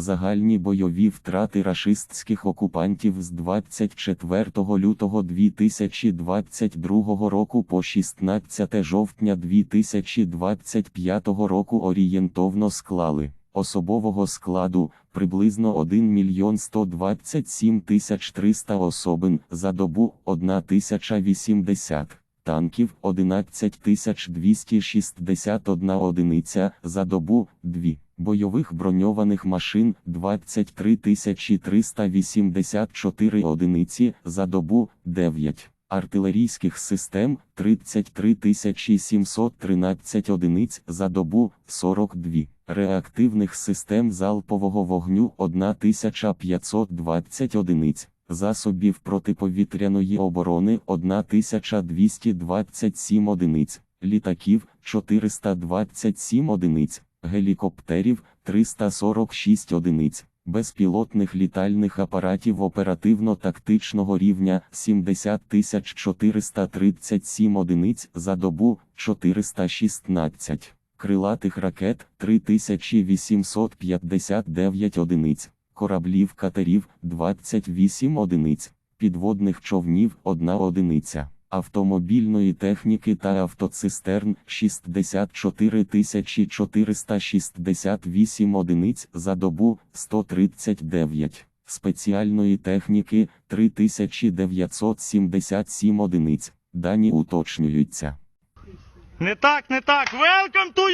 Загальні бойові втрати рашистських окупантів з 24 лютого 2022 року по 16 жовтня 2025 року орієнтовно склали особового складу приблизно 1 мільйон 127 тисяч 300 особин за добу 1080 танків 11 261 одиниця за добу 2, бойових броньованих машин 23 384 одиниці за добу 9, артилерійських систем 33 713 одиниць за добу 42, реактивних систем залпового вогню 1520 одиниць засобів протиповітряної оборони 1227 одиниць, літаків 427 одиниць, гелікоптерів 346 одиниць, безпілотних літальних апаратів оперативно-тактичного рівня 70 437 одиниць за добу 416, крилатих ракет 3859 одиниць кораблів катерів 28 одиниць, підводних човнів 1 одиниця, автомобільної техніки та автоцистерн 64 468 одиниць за добу 139, спеціальної техніки 3977 одиниць, дані уточнюються. Не так, не так. Welcome to!